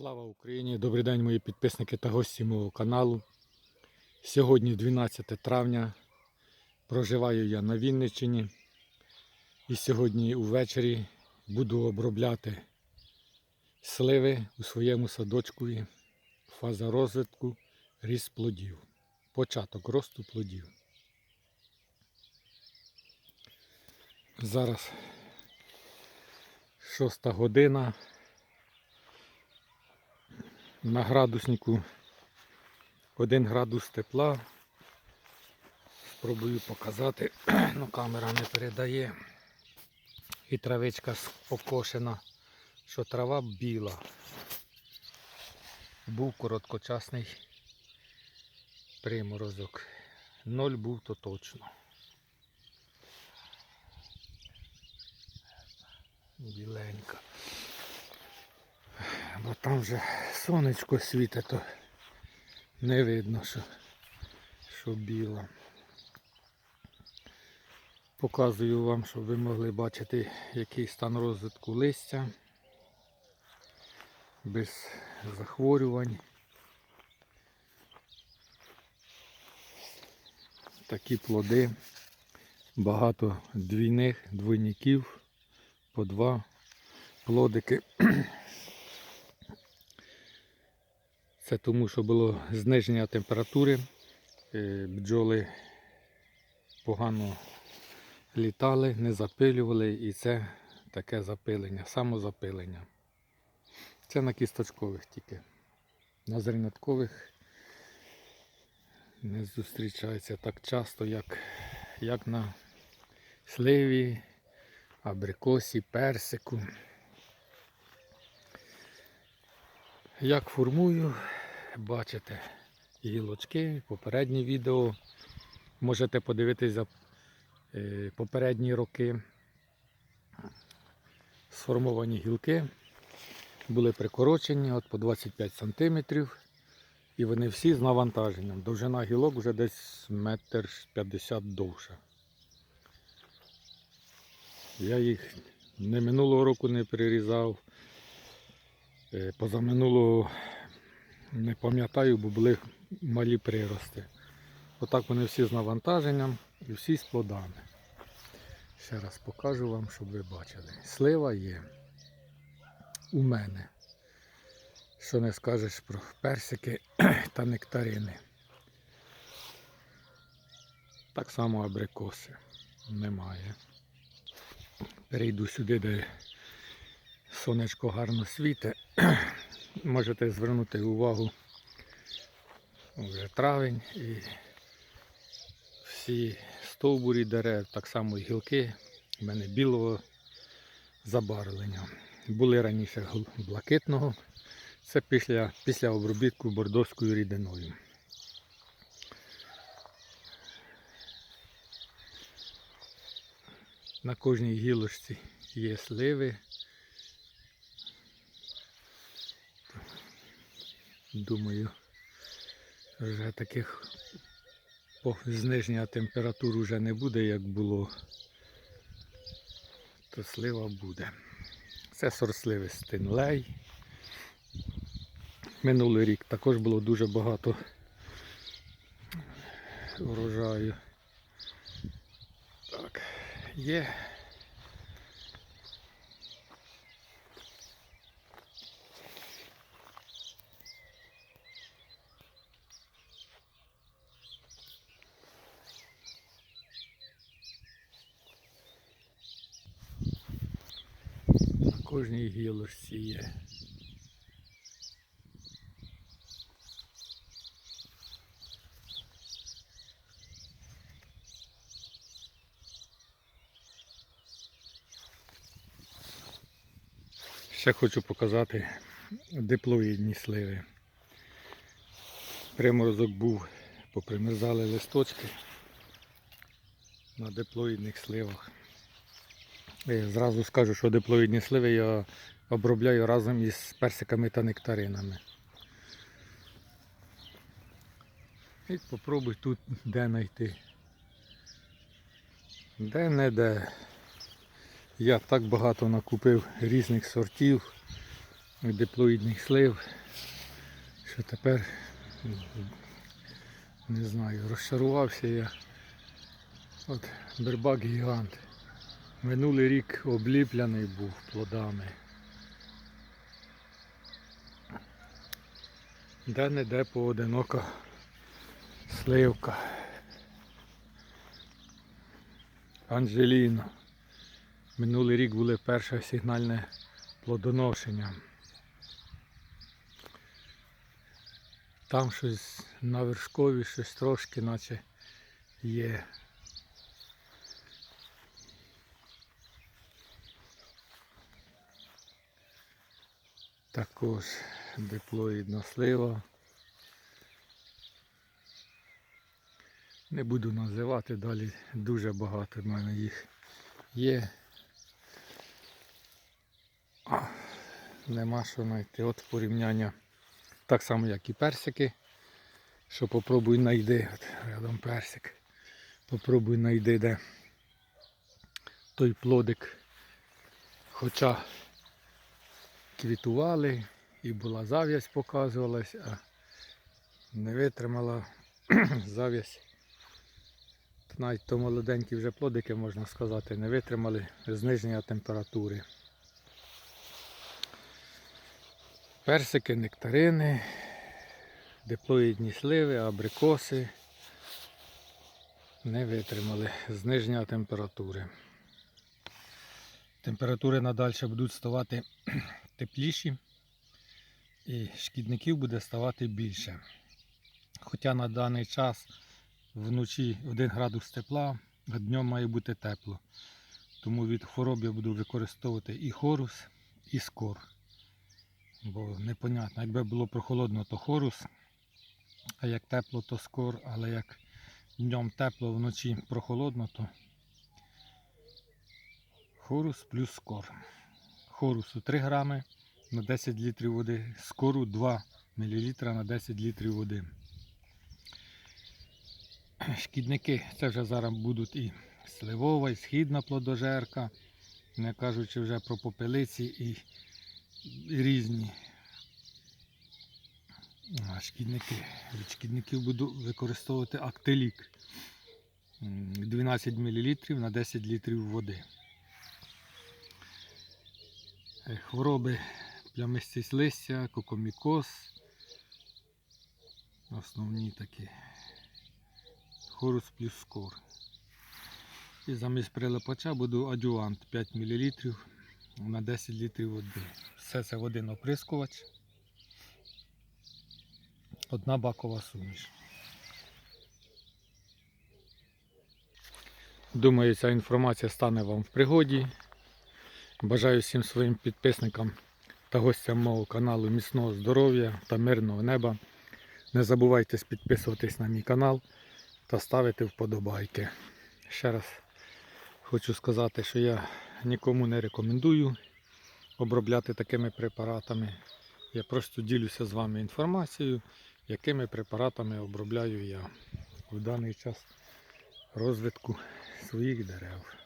Слава Україні! Добрий день, мої підписники та гості мого каналу. Сьогодні 12 травня. Проживаю я на Вінниччині. І сьогодні увечері буду обробляти сливи у своєму садочку. Фаза розвитку, ріст плодів. Початок росту плодів. Зараз шоста година. На градуснику 1 градус тепла. Спробую показати, ну камера не передає. І травичка покошена, що трава біла. Був короткочасний приморозок. Ноль був то точно. Біленька. Бо там вже сонечко світить, то не видно, що, що біло. Показую вам, щоб ви могли бачити, який стан розвитку листя без захворювань. Такі плоди, багато двійних, двойників, по два плодики. Це тому, що було зниження температури, е, бджоли погано літали, не запилювали і це таке запилення, самозапилення. Це на кісточкових тільки. На зерняткових не зустрічається так часто, як, як на сливі, абрикосі, персику. Як формую, бачите гілочки, попереднє відео. Можете подивитися е, попередні роки. Сформовані гілки були прикорочені от по 25 см. І вони всі з навантаженням. Довжина гілок вже десь метр 50 довша. Я їх не минулого року не перерізав. Е, Позаминулого не пам'ятаю, бо були малі прирости. Отак вони всі з навантаженням і всі з плодами. Ще раз покажу вам, щоб ви бачили. Слива є у мене. Що не скажеш про персики та нектарини. Так само абрикоси немає. Перейду сюди, де сонечко гарно світе. Можете звернути увагу вже травень і всі стовбурі дерев, так само і гілки в мене білого забарвлення. Були раніше блакитного. Це після, після обробітку бордоською рідиною. На кожній гілочці є сливи. Думаю, вже таких зниження температур вже не буде, як було, то слива буде. Це сорсливий стинлей. Минулий рік також було дуже багато урожаю. Так, є. Кожній гілочці є. Ще хочу показати диплоїдні сливи. Приморозок був, попримерзали листочки на диплоїдних сливах. Зразу скажу, що диплоїдні сливи я обробляю разом із персиками та нектаринами. І попробуй тут де знайти. Де не де. Я так багато накупив різних сортів. диплоїдних слив, що тепер не знаю, розчарувався я. От бербак гігант. Минулий рік обліпляний був плодами. Де-не-де поодинока сливка. Анжеліна. Минулий рік були перше сигнальне плодоношення. Там щось на вершкові, щось трошки, наче є. Також диплоїдна слива. Не буду називати далі, дуже багато в мене їх є. Нема що знайти. От порівняння. Так само, як і персики. Що попробуй знайди. От рядом персик. Попробуй знайди, де той плодик. Хоча квітували і була зав'язь показувалась, а не витримала зав'язь. Навіть то молоденькі вже плодики, можна сказати, не витримали зниження температури. Персики, нектарини, диплоїдні сливи, абрикоси не витримали зниження температури. Температури надалі будуть ставати тепліші і шкідників буде ставати більше. Хоча на даний час вночі 1 градус тепла, а днем має бути тепло. Тому від хвороб я буду використовувати і хорус, і скор. Бо непонятно, якби було прохолодно, то хорус, а як тепло, то скор, але як днем тепло, вночі прохолодно, то хорус плюс скор. Хорусу 3 грами на 10 літрів води, скору 2 мл на 10 літрів води. Шкідники це вже зараз будуть і сливова, і східна плодожерка, не кажучи вже про попелиці і, і різні шкідники. Від шкідників буду використовувати актилік 12 мл на 10 літрів води. Е, Хвороби плямистість листя, кокомікоз. Основні такі. Хорус плюс скор. І замість прилипача буду адювант 5 мл на 10 літрів води. Все це в один оприскувач. Одна бакова суміш. Думаю, ця інформація стане вам в пригоді. Бажаю всім своїм підписникам та гостям мого каналу міцного здоров'я та мирного неба. Не забувайте підписуватись на мій канал та ставити вподобайки. Ще раз хочу сказати, що я нікому не рекомендую обробляти такими препаратами. Я просто ділюся з вами інформацією, якими препаратами обробляю я в даний час розвитку своїх дерев.